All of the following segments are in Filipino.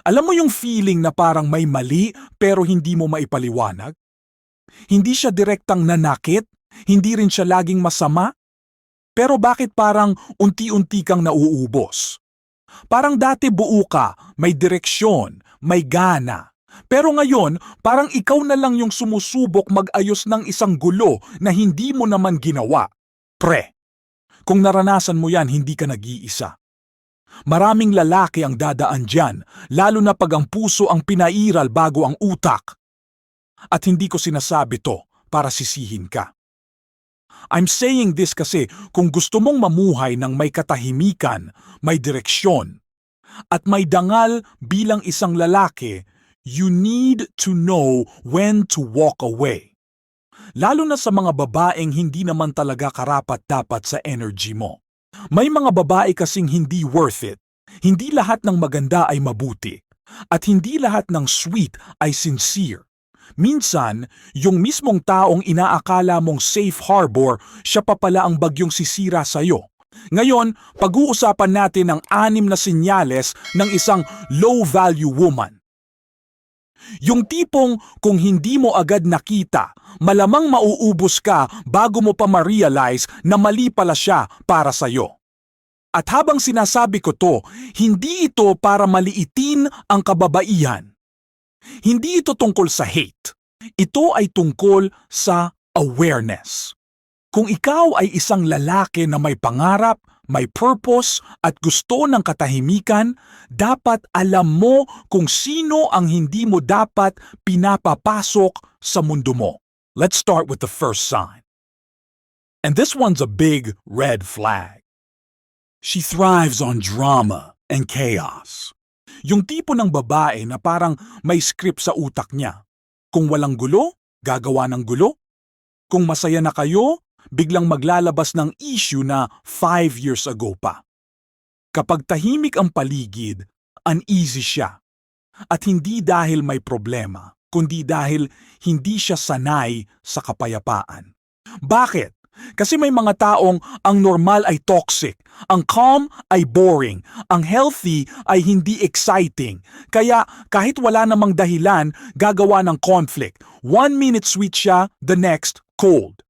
Alam mo yung feeling na parang may mali pero hindi mo maipaliwanag? Hindi siya direktang nanakit, hindi rin siya laging masama, pero bakit parang unti-unti kang nauubos? Parang dati buo ka, may direksyon, may gana. Pero ngayon, parang ikaw na lang yung sumusubok mag-ayos ng isang gulo na hindi mo naman ginawa. Pre, kung naranasan mo yan, hindi ka nag-iisa. Maraming lalaki ang dadaan dyan, lalo na pag ang puso ang pinairal bago ang utak. At hindi ko sinasabi to para sisihin ka. I'm saying this kasi kung gusto mong mamuhay ng may katahimikan, may direksyon, at may dangal bilang isang lalaki, you need to know when to walk away. Lalo na sa mga babaeng hindi naman talaga karapat-dapat sa energy mo. May mga babae kasing hindi worth it. Hindi lahat ng maganda ay mabuti. At hindi lahat ng sweet ay sincere. Minsan, yung mismong taong inaakala mong safe harbor, siya pa pala ang bagyong sisira sa'yo. Ngayon, pag-uusapan natin ang anim na sinyales ng isang low-value woman. Yung tipong kung hindi mo agad nakita, malamang mauubos ka bago mo pa ma-realize na mali pala siya para sa'yo. At habang sinasabi ko to, hindi ito para maliitin ang kababaihan. Hindi ito tungkol sa hate. Ito ay tungkol sa awareness. Kung ikaw ay isang lalaki na may pangarap, may purpose at gusto ng katahimikan, dapat alam mo kung sino ang hindi mo dapat pinapapasok sa mundo mo. Let's start with the first sign. And this one's a big red flag. She thrives on drama and chaos. Yung tipo ng babae na parang may script sa utak niya. Kung walang gulo, gagawa ng gulo. Kung masaya na kayo, biglang maglalabas ng issue na five years ago pa. Kapag tahimik ang paligid, uneasy siya. At hindi dahil may problema, kundi dahil hindi siya sanay sa kapayapaan. Bakit? Kasi may mga taong ang normal ay toxic, ang calm ay boring, ang healthy ay hindi exciting. Kaya kahit wala namang dahilan, gagawa ng conflict. One minute sweet siya, the next cold.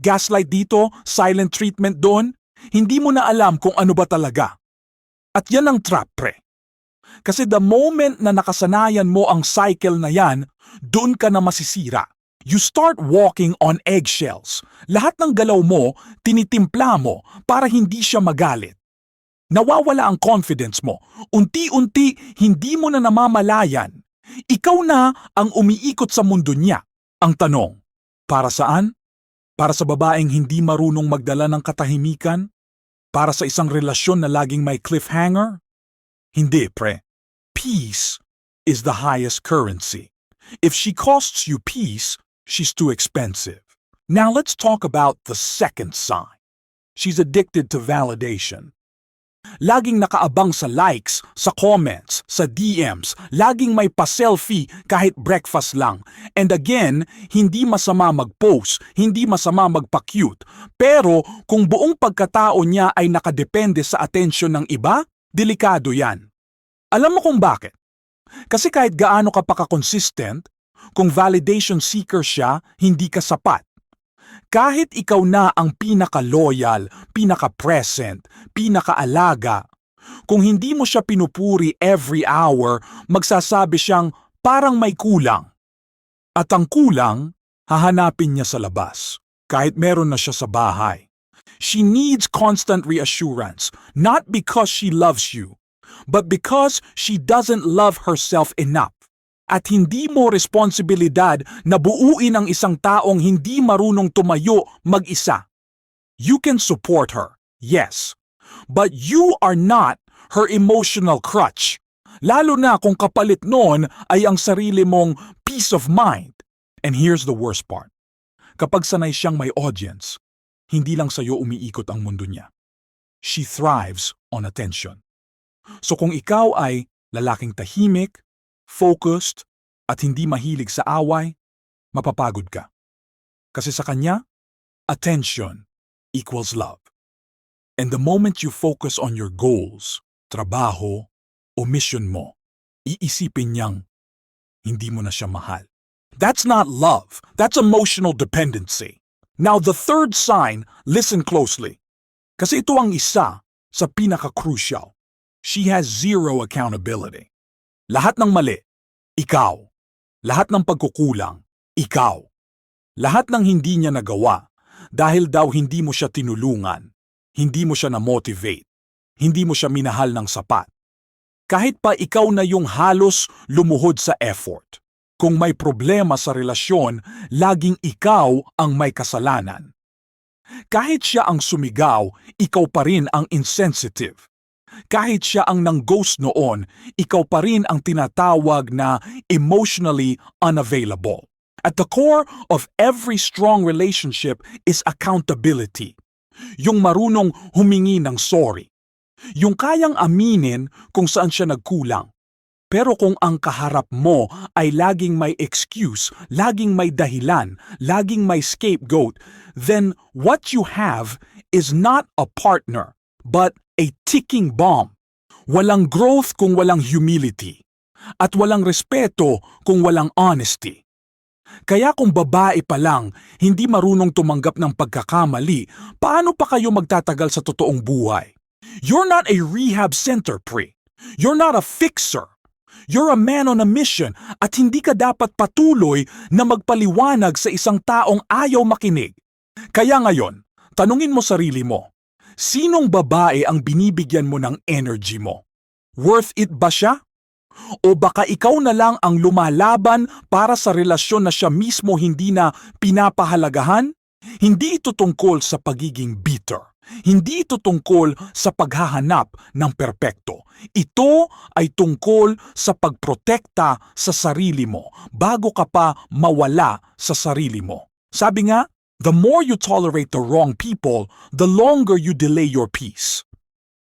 Gaslight dito, silent treatment doon, hindi mo na alam kung ano ba talaga. At yan ang trap, pre. Kasi the moment na nakasanayan mo ang cycle na yan, doon ka na masisira. You start walking on eggshells. Lahat ng galaw mo, tinitimpla mo para hindi siya magalit. Nawawala ang confidence mo. Unti-unti, hindi mo na namamalayan. Ikaw na ang umiikot sa mundo niya. Ang tanong, para saan? Para sa babaeng hindi marunong magdala ng katahimikan? Para sa isang relasyon na laging may cliffhanger? Hindi, pre. Peace is the highest currency. If she costs you peace, she's too expensive. Now let's talk about the second sign. She's addicted to validation. Laging nakaabang sa likes, sa comments, sa DMs, laging may pa-selfie kahit breakfast lang. And again, hindi masama mag-post, hindi masama magpa-cute. Pero kung buong pagkatao niya ay nakadepende sa atensyon ng iba, delikado yan. Alam mo kung bakit? Kasi kahit gaano ka pa ka-consistent, kung validation seeker siya, hindi ka sapat. Kahit ikaw na ang pinaka-loyal, pinaka-present, pinaka-alaga, kung hindi mo siya pinupuri every hour, magsasabi siyang parang may kulang. At ang kulang, hahanapin niya sa labas, kahit meron na siya sa bahay. She needs constant reassurance, not because she loves you, but because she doesn't love herself enough at hindi mo responsibilidad na buuin ang isang taong hindi marunong tumayo mag-isa. You can support her, yes, but you are not her emotional crutch. Lalo na kung kapalit noon ay ang sarili mong peace of mind. And here's the worst part. Kapag sanay siyang may audience, hindi lang sa'yo umiikot ang mundo niya. She thrives on attention. So kung ikaw ay lalaking tahimik, focused, at hindi mahilig sa away, mapapagod ka. Kasi sa kanya, attention equals love. And the moment you focus on your goals, trabaho, o mission mo, iisipin niyang hindi mo na siya mahal. That's not love. That's emotional dependency. Now, the third sign, listen closely. Kasi ito ang isa sa pinaka-crucial. She has zero accountability. Lahat ng mali, ikaw. Lahat ng pagkukulang, ikaw. Lahat ng hindi niya nagawa dahil daw hindi mo siya tinulungan, hindi mo siya na-motivate, hindi mo siya minahal ng sapat. Kahit pa ikaw na yung halos lumuhod sa effort. Kung may problema sa relasyon, laging ikaw ang may kasalanan. Kahit siya ang sumigaw, ikaw pa rin ang insensitive. Kahit siya ang nang-ghost noon, ikaw pa rin ang tinatawag na emotionally unavailable. At the core of every strong relationship is accountability. Yung marunong humingi ng sorry. Yung kayang aminin kung saan siya nagkulang. Pero kung ang kaharap mo ay laging may excuse, laging may dahilan, laging may scapegoat, then what you have is not a partner, but a ticking bomb. Walang growth kung walang humility. At walang respeto kung walang honesty. Kaya kung babae pa lang, hindi marunong tumanggap ng pagkakamali, paano pa kayo magtatagal sa totoong buhay? You're not a rehab center, pre. You're not a fixer. You're a man on a mission at hindi ka dapat patuloy na magpaliwanag sa isang taong ayaw makinig. Kaya ngayon, tanungin mo sarili mo, sinong babae ang binibigyan mo ng energy mo? Worth it ba siya? O baka ikaw na lang ang lumalaban para sa relasyon na siya mismo hindi na pinapahalagahan? Hindi ito tungkol sa pagiging bitter. Hindi ito tungkol sa paghahanap ng perpekto. Ito ay tungkol sa pagprotekta sa sarili mo bago ka pa mawala sa sarili mo. Sabi nga, the more you tolerate the wrong people, the longer you delay your peace.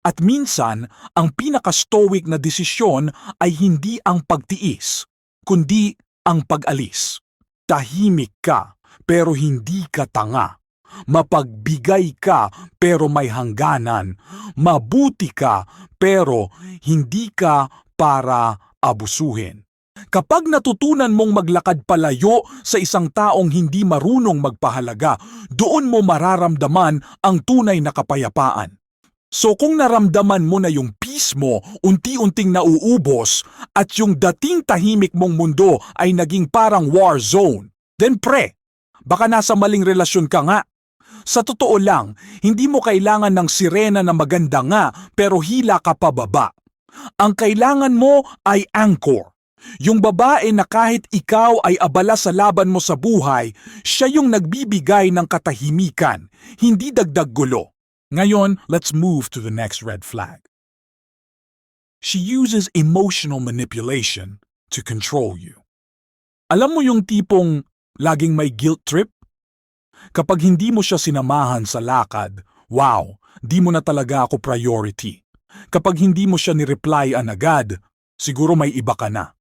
At minsan, ang pinaka-stoic na desisyon ay hindi ang pagtiis, kundi ang pag-alis. Tahimik ka, pero hindi ka tanga. Mapagbigay ka pero may hangganan. Mabuti ka pero hindi ka para abusuhin. Kapag natutunan mong maglakad palayo sa isang taong hindi marunong magpahalaga, doon mo mararamdaman ang tunay na kapayapaan. So kung naramdaman mo na yung peace mo unti-unting nauubos at yung dating tahimik mong mundo ay naging parang war zone, then pre, baka nasa maling relasyon ka nga. Sa totoo lang, hindi mo kailangan ng sirena na maganda nga pero hila ka pababa. Ang kailangan mo ay anchor. Yung babae na kahit ikaw ay abala sa laban mo sa buhay, siya yung nagbibigay ng katahimikan, hindi dagdag gulo. Ngayon, let's move to the next red flag. She uses emotional manipulation to control you. Alam mo yung tipong laging may guilt trip? Kapag hindi mo siya sinamahan sa lakad, wow, di mo na talaga ako priority. Kapag hindi mo siya ni-replyan agad, siguro may iba ka na.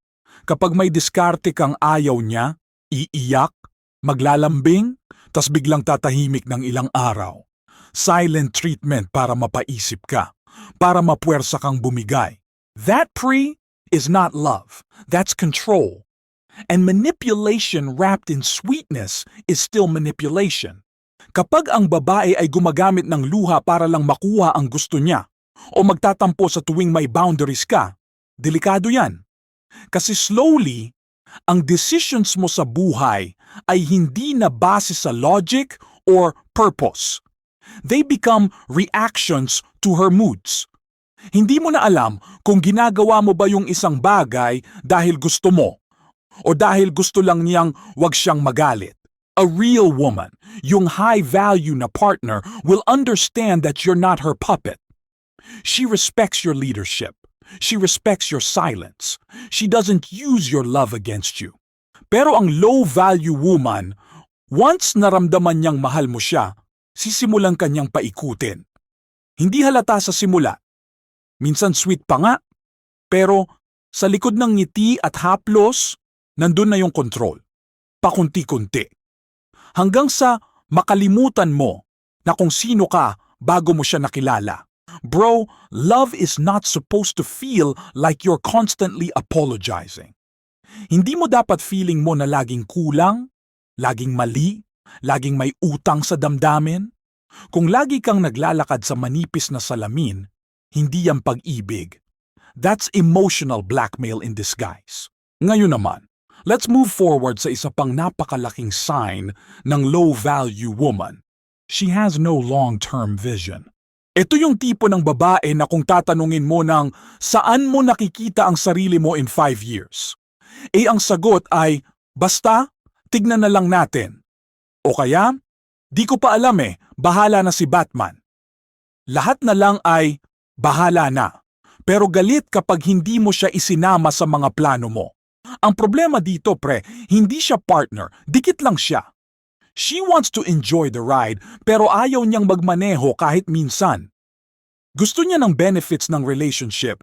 Kapag may diskarte kang ayaw niya, iiyak, maglalambing, tas biglang tatahimik ng ilang araw. Silent treatment para mapaisip ka, para mapuwersa kang bumigay. That pre is not love. That's control. And manipulation wrapped in sweetness is still manipulation. Kapag ang babae ay gumagamit ng luha para lang makuha ang gusto niya o magtatampo sa tuwing may boundaries ka, delikado yan. Kasi slowly, ang decisions mo sa buhay ay hindi na base sa logic or purpose. They become reactions to her moods. Hindi mo na alam kung ginagawa mo ba yung isang bagay dahil gusto mo o dahil gusto lang niyang wag siyang magalit. A real woman, yung high-value na partner, will understand that you're not her puppet. She respects your leadership. She respects your silence. She doesn't use your love against you. Pero ang low-value woman, once naramdaman niyang mahal mo siya, sisimulan kanyang paikutin. Hindi halata sa simula. Minsan sweet pa nga, pero sa likod ng ngiti at haplos, nandun na yung control. Pakunti-kunti. Hanggang sa makalimutan mo na kung sino ka bago mo siya nakilala. Bro, love is not supposed to feel like you're constantly apologizing. Hindi mo dapat feeling mo na laging kulang, laging mali, laging may utang sa damdamin. Kung lagi kang naglalakad sa manipis na salamin, hindi yan pag-ibig. That's emotional blackmail in disguise. Ngayon naman, let's move forward sa isa pang napakalaking sign ng low-value woman. She has no long-term vision. Ito yung tipo ng babae na kung tatanungin mo ng saan mo nakikita ang sarili mo in five years. Eh ang sagot ay, basta, tignan na lang natin. O kaya, di ko pa alam eh, bahala na si Batman. Lahat na lang ay, bahala na. Pero galit kapag hindi mo siya isinama sa mga plano mo. Ang problema dito pre, hindi siya partner, dikit lang siya. She wants to enjoy the ride pero ayaw niyang magmaneho kahit minsan. Gusto niya ng benefits ng relationship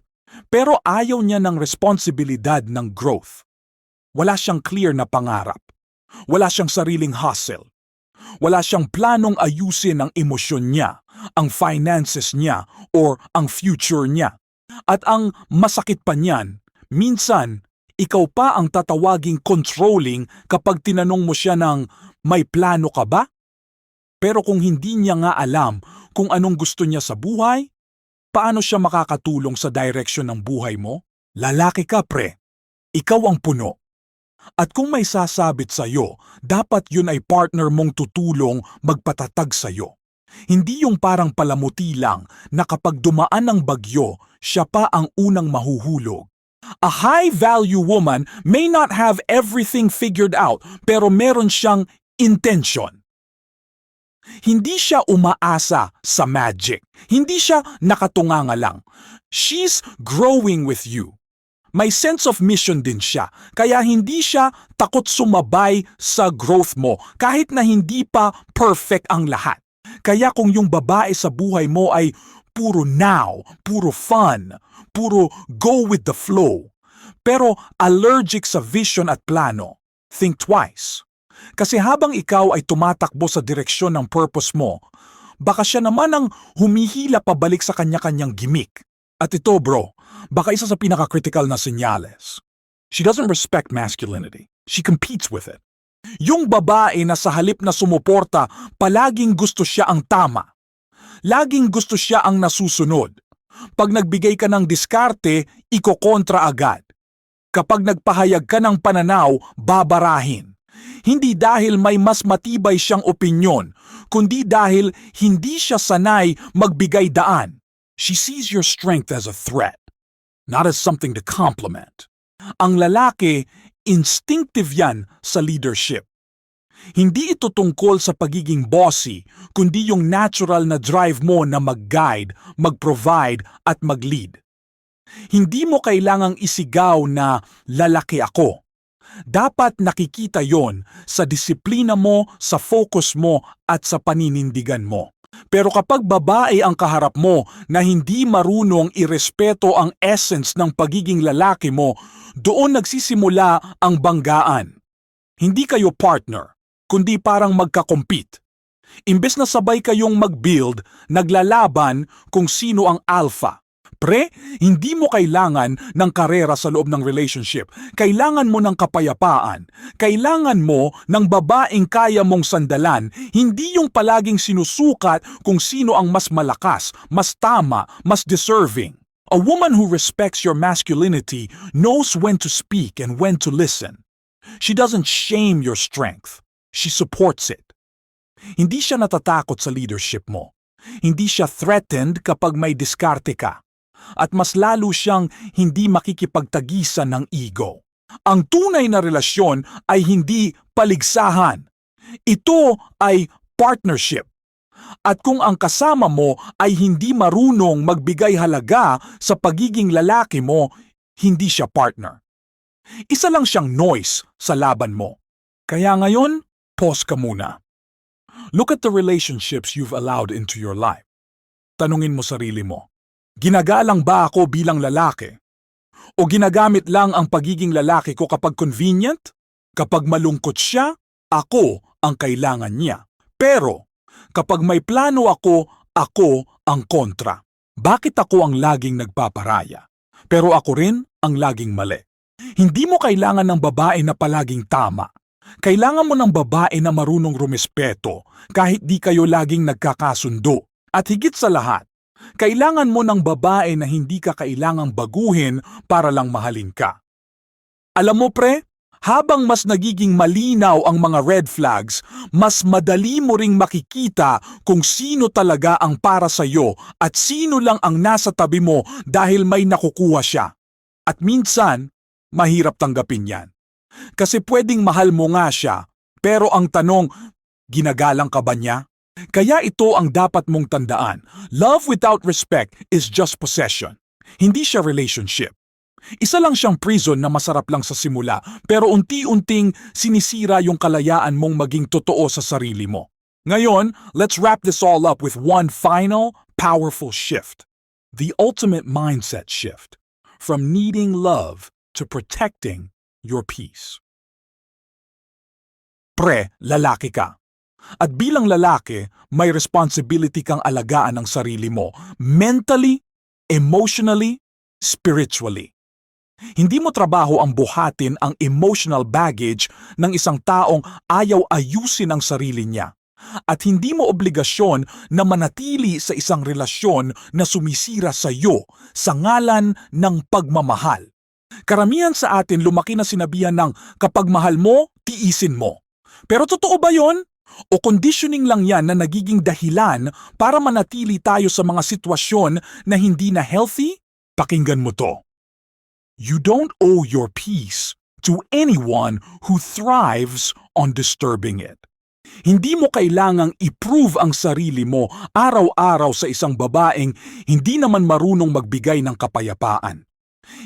pero ayaw niya ng responsibilidad ng growth. Wala siyang clear na pangarap. Wala siyang sariling hustle. Wala siyang planong ayusin ang emosyon niya, ang finances niya, or ang future niya. At ang masakit pa niyan, minsan, ikaw pa ang tatawaging controlling kapag tinanong mo siya ng may plano ka ba? Pero kung hindi niya nga alam kung anong gusto niya sa buhay, paano siya makakatulong sa direction ng buhay mo? Lalaki ka pre, ikaw ang puno. At kung may sasabit sa'yo, dapat yun ay partner mong tutulong magpatatag sa'yo. Hindi yung parang palamuti lang na kapag dumaan ng bagyo, siya pa ang unang mahuhulog. A high-value woman may not have everything figured out pero meron siyang intention. Hindi siya umaasa sa magic. Hindi siya nakatunganga lang. She's growing with you. May sense of mission din siya, kaya hindi siya takot sumabay sa growth mo kahit na hindi pa perfect ang lahat. Kaya kung yung babae sa buhay mo ay puro now, puro fun, puro go with the flow, pero allergic sa vision at plano, think twice. Kasi habang ikaw ay tumatakbo sa direksyon ng purpose mo, baka siya naman ang humihila pabalik sa kanya-kanyang gimmick. At ito bro, baka isa sa pinaka-critical na senyales. She doesn't respect masculinity. She competes with it. Yung babae na sa halip na sumuporta, palaging gusto siya ang tama. Laging gusto siya ang nasusunod. Pag nagbigay ka ng diskarte, ikokontra agad. Kapag nagpahayag ka ng pananaw, babarahin. Hindi dahil may mas matibay siyang opinyon, kundi dahil hindi siya sanay magbigay daan. She sees your strength as a threat, not as something to compliment. Ang lalaki, instinctive yan sa leadership. Hindi ito tungkol sa pagiging bossy, kundi yung natural na drive mo na mag-guide, mag-provide at mag-lead. Hindi mo kailangang isigaw na lalaki ako. Dapat nakikita yon sa disiplina mo, sa focus mo at sa paninindigan mo. Pero kapag babae ang kaharap mo na hindi marunong irespeto ang essence ng pagiging lalaki mo, doon nagsisimula ang banggaan. Hindi kayo partner, kundi parang magka-compete. Imbes na sabay kayong mag-build, naglalaban kung sino ang alpha. Pre, hindi mo kailangan ng karera sa loob ng relationship. Kailangan mo ng kapayapaan. Kailangan mo ng babaeng kaya mong sandalan, hindi yung palaging sinusukat kung sino ang mas malakas, mas tama, mas deserving. A woman who respects your masculinity knows when to speak and when to listen. She doesn't shame your strength. She supports it. Hindi siya natatakot sa leadership mo. Hindi siya threatened kapag may diskarte ka at mas lalo siyang hindi makikipagtagisan ng ego. Ang tunay na relasyon ay hindi paligsahan. Ito ay partnership. At kung ang kasama mo ay hindi marunong magbigay halaga sa pagiging lalaki mo, hindi siya partner. Isa lang siyang noise sa laban mo. Kaya ngayon, pause ka muna. Look at the relationships you've allowed into your life. Tanungin mo sarili mo, Ginagalang ba ako bilang lalaki? O ginagamit lang ang pagiging lalaki ko kapag convenient? Kapag malungkot siya, ako ang kailangan niya. Pero kapag may plano ako, ako ang kontra. Bakit ako ang laging nagpaparaya? Pero ako rin ang laging mali. Hindi mo kailangan ng babae na palaging tama. Kailangan mo ng babae na marunong rumespeto kahit di kayo laging nagkakasundo. At higit sa lahat, kailangan mo ng babae na hindi ka kailangang baguhin para lang mahalin ka. Alam mo pre, habang mas nagiging malinaw ang mga red flags, mas madali mo ring makikita kung sino talaga ang para sa'yo at sino lang ang nasa tabi mo dahil may nakukuha siya. At minsan, mahirap tanggapin yan. Kasi pwedeng mahal mo nga siya, pero ang tanong, ginagalang ka ba niya? Kaya ito ang dapat mong tandaan. Love without respect is just possession. Hindi siya relationship. Isa lang siyang prison na masarap lang sa simula, pero unti-unting sinisira yung kalayaan mong maging totoo sa sarili mo. Ngayon, let's wrap this all up with one final, powerful shift. The ultimate mindset shift. From needing love to protecting your peace. Pre, lalaki ka. At bilang lalaki, may responsibility kang alagaan ang sarili mo mentally, emotionally, spiritually. Hindi mo trabaho ang buhatin ang emotional baggage ng isang taong ayaw ayusin ang sarili niya. At hindi mo obligasyon na manatili sa isang relasyon na sumisira sa iyo sa ngalan ng pagmamahal. Karamihan sa atin lumaki na sinabihan ng kapag mahal mo, tiisin mo. Pero totoo ba yon? O conditioning lang yan na nagiging dahilan para manatili tayo sa mga sitwasyon na hindi na healthy? Pakinggan mo to. You don't owe your peace to anyone who thrives on disturbing it. Hindi mo kailangang i-prove ang sarili mo araw-araw sa isang babaeng hindi naman marunong magbigay ng kapayapaan.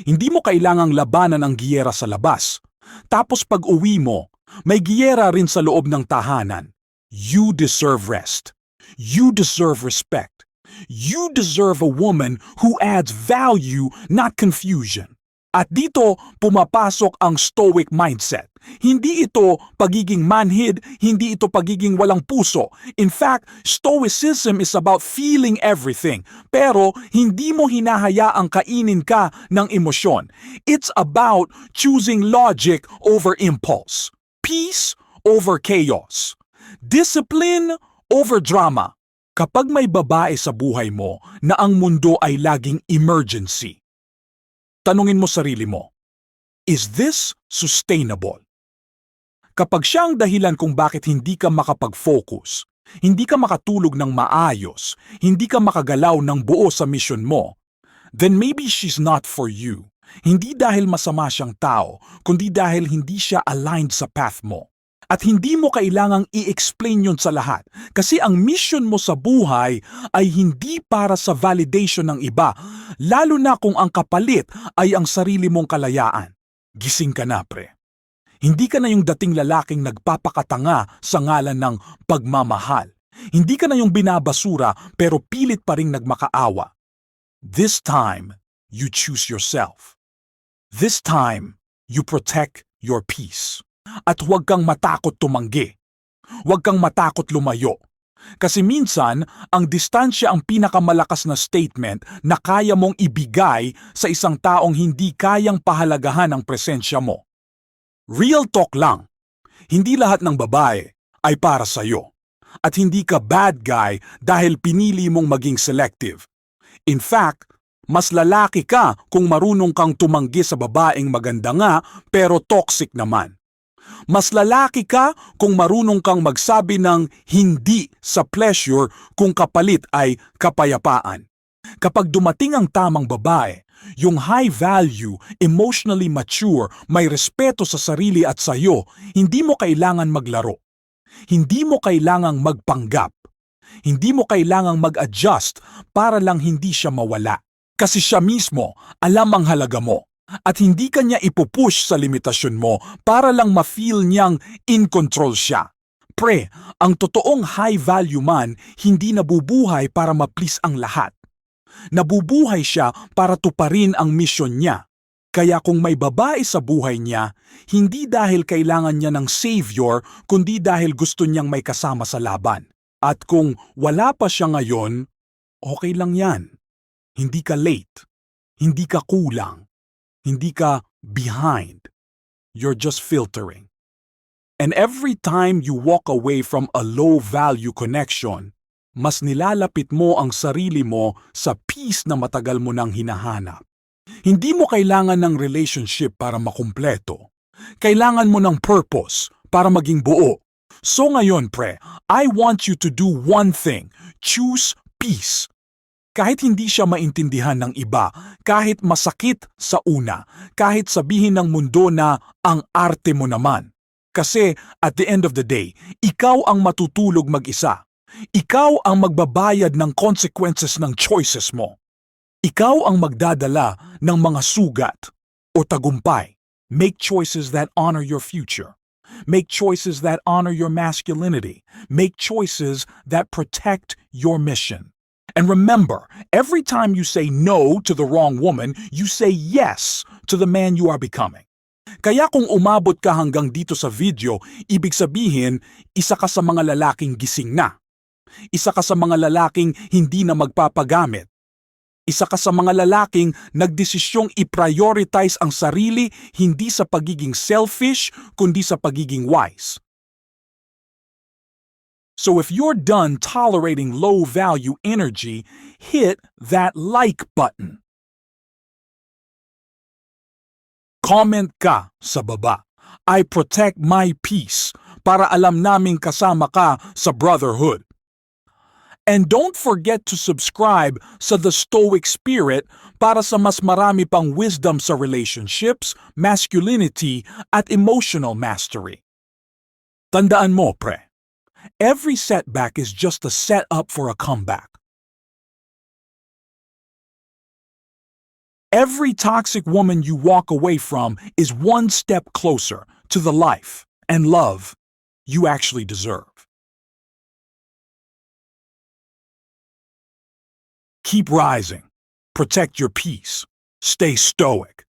Hindi mo kailangang labanan ang giyera sa labas. Tapos pag uwi mo, may giyera rin sa loob ng tahanan. You deserve rest. You deserve respect. You deserve a woman who adds value, not confusion. At dito pumapasok ang stoic mindset. Hindi ito pagiging manhid, hindi ito pagiging walang puso. In fact, stoicism is about feeling everything. Pero hindi mo hinahayaang kainin ka ng emosyon. It's about choosing logic over impulse. Peace over chaos. Discipline over drama. Kapag may babae sa buhay mo na ang mundo ay laging emergency, tanungin mo sarili mo, is this sustainable? Kapag siya ang dahilan kung bakit hindi ka makapag-focus, hindi ka makatulog ng maayos, hindi ka makagalaw ng buo sa mission mo, then maybe she's not for you. Hindi dahil masama siyang tao, kundi dahil hindi siya aligned sa path mo. At hindi mo kailangang i-explain yun sa lahat kasi ang mission mo sa buhay ay hindi para sa validation ng iba, lalo na kung ang kapalit ay ang sarili mong kalayaan. Gising ka na, pre. Hindi ka na yung dating lalaking nagpapakatanga sa ngalan ng pagmamahal. Hindi ka na yung binabasura pero pilit pa ring nagmakaawa. This time, you choose yourself. This time, you protect your peace. At huwag kang matakot tumanggi. Huwag kang matakot lumayo. Kasi minsan, ang distansya ang pinakamalakas na statement na kaya mong ibigay sa isang taong hindi kayang pahalagahan ang presensya mo. Real talk lang. Hindi lahat ng babae ay para sa'yo. At hindi ka bad guy dahil pinili mong maging selective. In fact, mas lalaki ka kung marunong kang tumanggi sa babaeng maganda nga pero toxic naman. Mas lalaki ka kung marunong kang magsabi ng hindi sa pleasure kung kapalit ay kapayapaan. Kapag dumating ang tamang babae, yung high value, emotionally mature, may respeto sa sarili at sayo, hindi mo kailangan maglaro. Hindi mo kailangang magpanggap. Hindi mo kailangang mag-adjust para lang hindi siya mawala. Kasi siya mismo alam ang halaga mo at hindi ka niya ipupush sa limitasyon mo para lang ma-feel niyang in control siya. Pre, ang totoong high value man hindi nabubuhay para ma-please ang lahat. Nabubuhay siya para tuparin ang mission niya. Kaya kung may babae sa buhay niya, hindi dahil kailangan niya ng savior, kundi dahil gusto niyang may kasama sa laban. At kung wala pa siya ngayon, okay lang yan. Hindi ka late. Hindi ka kulang. Hindi ka behind. You're just filtering. And every time you walk away from a low-value connection, mas nilalapit mo ang sarili mo sa peace na matagal mo nang hinahanap. Hindi mo kailangan ng relationship para makumpleto. Kailangan mo ng purpose para maging buo. So ngayon, pre, I want you to do one thing. Choose peace. Kahit hindi siya maintindihan ng iba, kahit masakit sa una, kahit sabihin ng mundo na ang arte mo naman. Kasi at the end of the day, ikaw ang matutulog mag-isa. Ikaw ang magbabayad ng consequences ng choices mo. Ikaw ang magdadala ng mga sugat o tagumpay. Make choices that honor your future. Make choices that honor your masculinity. Make choices that protect your mission. And remember, every time you say no to the wrong woman, you say yes to the man you are becoming. Kaya kung umabot ka hanggang dito sa video, ibig sabihin, isa ka sa mga lalaking gising na. Isa ka sa mga lalaking hindi na magpapagamit. Isa ka sa mga lalaking nagdesisyong i-prioritize ang sarili hindi sa pagiging selfish, kundi sa pagiging wise. So if you're done tolerating low-value energy, hit that like button. Comment ka sa baba. I protect my peace para alam naming kasama ka sa brotherhood. And don't forget to subscribe sa The Stoic Spirit para sa mas marami pang wisdom sa relationships, masculinity, at emotional mastery. Tandaan mo, pre. Every setback is just a setup for a comeback. Every toxic woman you walk away from is one step closer to the life and love you actually deserve. Keep rising. Protect your peace. Stay stoic.